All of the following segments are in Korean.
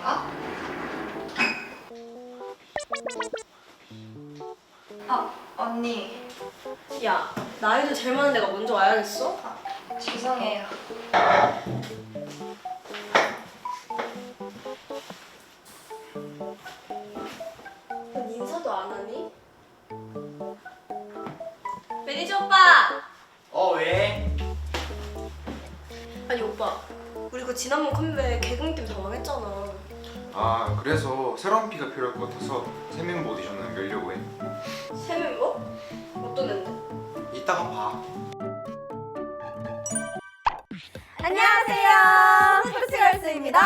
내가? 아 언니 야, 나이도 제일 많은 내가 먼저 와야겠어? 죄송해요. 넌 인사도 안 하니? 매니저 오빠! 어 왜? 아니 오빠, 우리 그 지난번 컴백 개그맨 다 망했잖아. 아 그래서 새로운 피가 필요할 것 같아서 새 멤버 오디션을 열려고 해 새 멤버? 어떤 앤데? 이따가 봐 안녕하세요. 스포츠걸스입니다.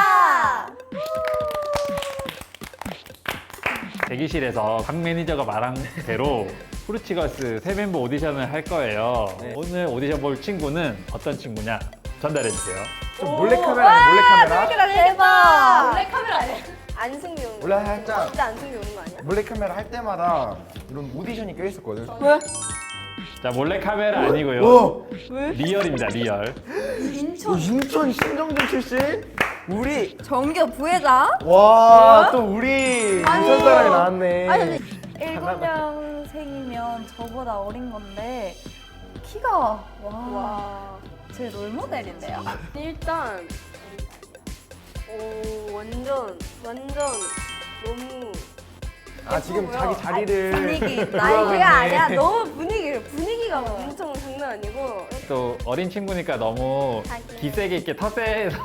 대기실에서 박 매니저가 말한 대로 프루치걸스 새 멤버 오디션을 할 거예요. 오늘 오디션 볼 친구는 어떤 친구냐 전달해 주세요. 좀 몰래 카메라 몰래 카메라. 카메라 대박. 원래 카메라 아니야? 안승기 오는 거. 원래 살짝 진짜 안승기 오는 거 아니야? 몰래 카메라 할 때마다 이런 오디션이 껴 있었거든. 자 몰래 카메라 아니고요. 오, 리얼입니다 리얼. 너 인천 신정동 출신? 우리 정규 부회장? 와 또 우리 인천 사람이 나왔네. 아니 근데 19년생이면 저보다 어린 건데 키가 와, 와. 제 롤모델인데요? 일단 오 완전 완전 너무 아 지금 예쁘고요. 자기 자리를 분위기, 나이가. 아니라 너무 분위기 분위기가 엄청 장난 아니고 또 어린 친구니까 너무 자기. 기세게 있게 터세서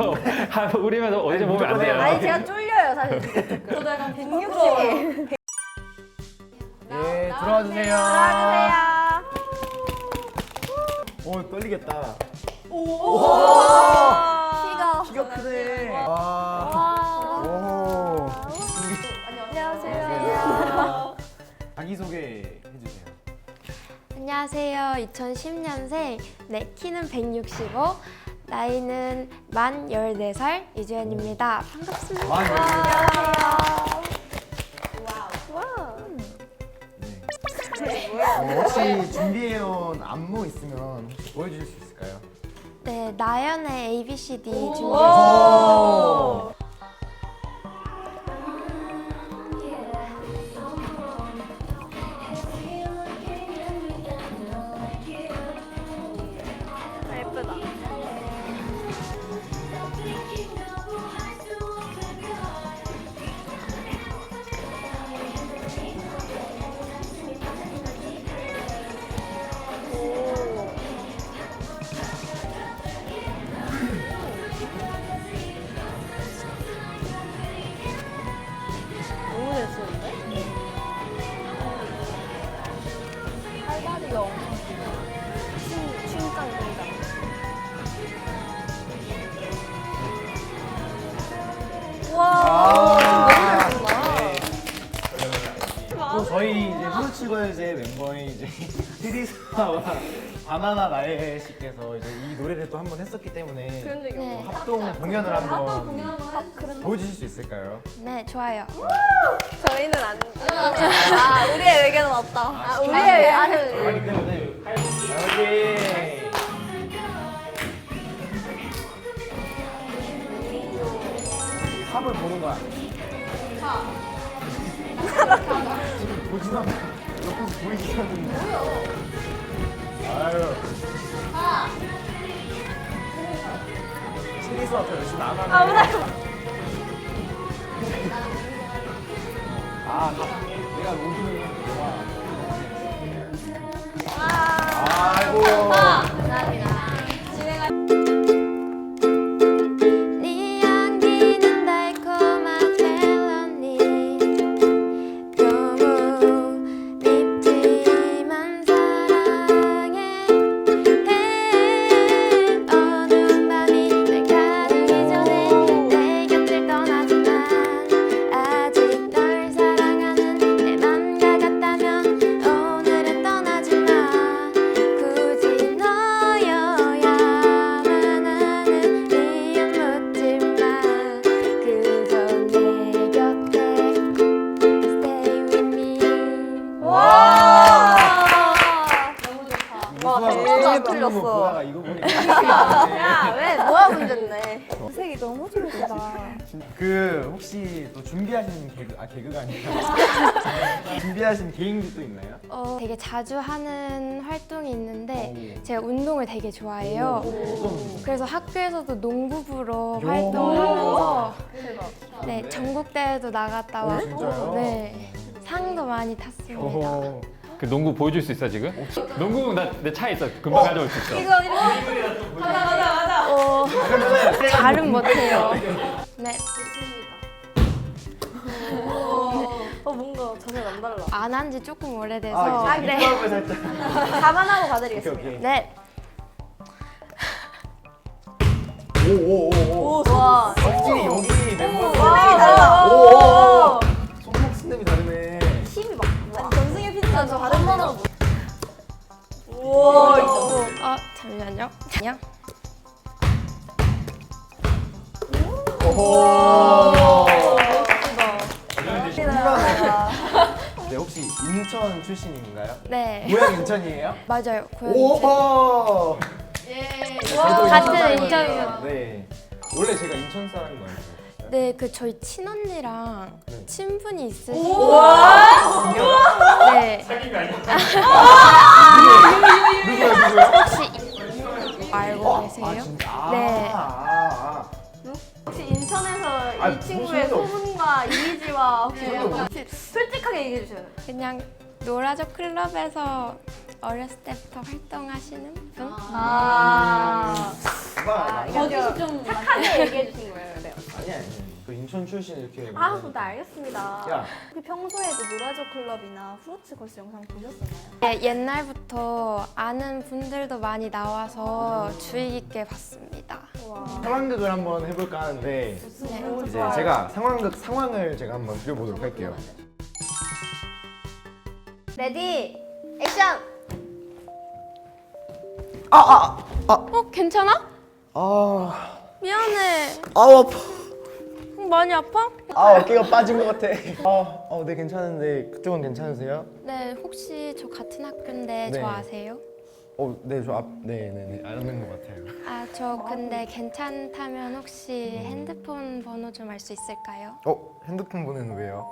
우리면서 오디션 보면 안 돼요. 아니 제가 쫄려요 사실 지금 저도 약간 160예 들어와 주세요. 들어주세요 오 떨리겠다. 키가 키가 크네. 와. 오. 안녕하세요. 자기 소개 해주세요. 안녕하세요. 2010년생 네, 키는 165, 나이는 만 14살 이주연입니다. 반갑습니다. 와. 네. 어, 혹시 준비해온 안무 있으면 혹시 보여주실 수 있을까요? 네, 나연의 ABCD 준비했습니다. 저희 이제 후르치거즈의 멤버인 이제 트리사와 바나나 나혜 씨께서 이제 이 노래를 또 한 번 했었기 때문에 그런 적이 없어 네, 합동 공연을 한번 보여주실 수 있을까요? 네, 좋아요. 저희는 안 아 우리의 의견은 없다. 아, 우리의 아니 그렇기 때문에 여기 합을 보는 거야. 지금 보지나 옆에서 보이지 않는데. 아유. 트리스 앞에 열심히 안 하네. 아, 내가 로그는 좋아. 아이고. 틀렸어. 야, 왜? 뭐야 문제네. 그 색이 너무 좋으시다. 그 혹시 또 준비하신 개그 아 개그가 아니라 준비하신 개인기 또 있나요? 어, 되게 자주 하는 활동이 있는데 오. 제가 운동을 되게 좋아해요. 그래서 학교에서도 농구부로 활동하면서 네, 전국대회도 나갔다 오, 왔고 진짜요? 네, 상도 많이 탔습니다. 오. 그 농구 보여줄 수 있어 지금? 농구 나 내 차에 있어. 금방 가져올 수 있어. 어, 잘은 못해요. 네, 어 뭔가 자세 남달라. 안 한 지 조금 오래돼서 아, 네. 네. 살짝. 감안하고 오케이 봐드리겠습니다. 오케이. 네, 오오오오. 우와. 어 잠시만요. 그냥 오호. 네 혹시 인천 출신인가요? 네 고향 인천이에요? 맞아요. 고양이 오호. 저도 같은 사람이에요. 인천. 네. 원래 제가 인천 사람인 거 알죠? 네, 그 저희 친언니랑 네. 친분이 있으시고 네, 누구요 혹시 혹시 솔직하게 얘기해 주셔요. 그냥 노라조 클럽에서 어렸을 때부터 활동하시는 분? 아. 아, 거기서 좀 착하게 얘기해 주신 거예요. 네. 아니 아니. 그 인천 출신 이렇게. 아, 네 알겠습니다. 야, 혹시 평소에도 노라조 클럽이나 후르츠 걸스 영상 보셨었나요? 네, 옛날부터 아는 분들도 많이 나와서 주의 깊게 봤습니다. 상황극을 한번 해볼까 하는데 네. 이제 제가 상황극 상황을 제가 한번 그려보도록 할게요. 레디 액션. 어, 괜찮아? 아, 미안해. 아우 아파. 많이 아파? 아 어깨가 빠진 것 같아. 아, 어, 네 괜찮은데 그쪽은 괜찮으세요? 네, 혹시 저 같은 학교인데 네. 저 아세요? 어, 네, 저 앞, 네, 네, 네, 아는 것 같아요. 아, 저 근데 괜찮다면 혹시 핸드폰 번호 좀 알 수 있을까요? 어, 핸드폰 번호는 왜요?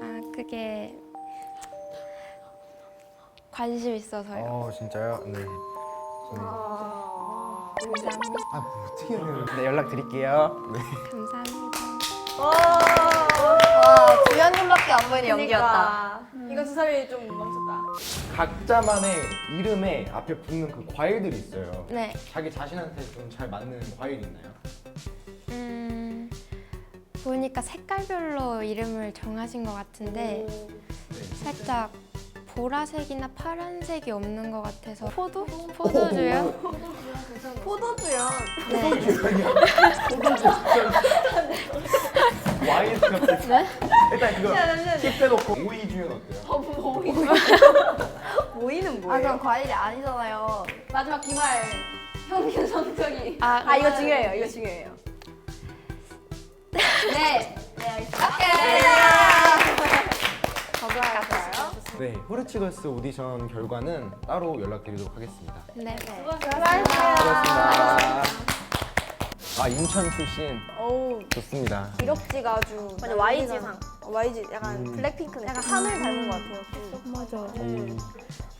아, 그게 관심 있어서요. 어, 진짜요? 네. 감사합니다. 아, 뭐 어떻게 되는? 네, 연락 드릴게요. 네. 감사합니다. 와 주연님밖에 안 보이는 연기였다. 그러니까. 이거 주사위 좀 멈췄다. 각자만의 이름에 앞에 붙는 그 과일들이 있어요. 네, 자기 자신한테 좀 잘 맞는 과일 있나요? 음, 보니까 색깔별로 이름을 정하신 것 같은데 살짝 보라색이나 파란색이 없는 것 같아서 포도? 포도주요? 포도주연. 네. 와인 같은. 네? 일단 그거 팁 빼놓고 오이 주면 어때요? 모이는 아 뭐예요? 그럼 과일이 아니잖아요. 마지막 기말 평균 성적이. 아, 아 이거 중요해요. 이거 중요해요. 네. 네 알겠습니다. 할까요? 네, 후르치걸스 오디션 결과는 따로 연락드리도록 하겠습니다. 네. 수고하셨습니다. 아 인천 출신 어우 좋습니다. 기럭지가 아주 맞아 YG상. YG 약간 음. 블랙핑크 느낌. 약간 하늘 닮은 것 같아요. 맞아. 음.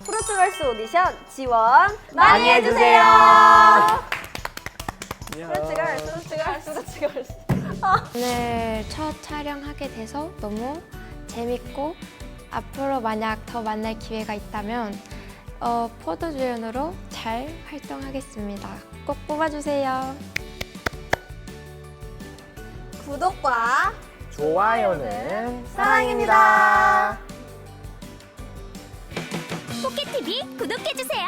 프루츠걸스 오디션 지원 많이 해주세요. 프루츠걸스 프루츠걸스 프루츠걸스. 오늘 첫 촬영하게 돼서 너무 재밌고 앞으로 만약 더 만날 기회가 있다면 어, 포도주연으로 잘 활동하겠습니다. 꼭 뽑아주세요. 구독과 좋아요는 사랑입니다. 포켓TV 구독해주세요.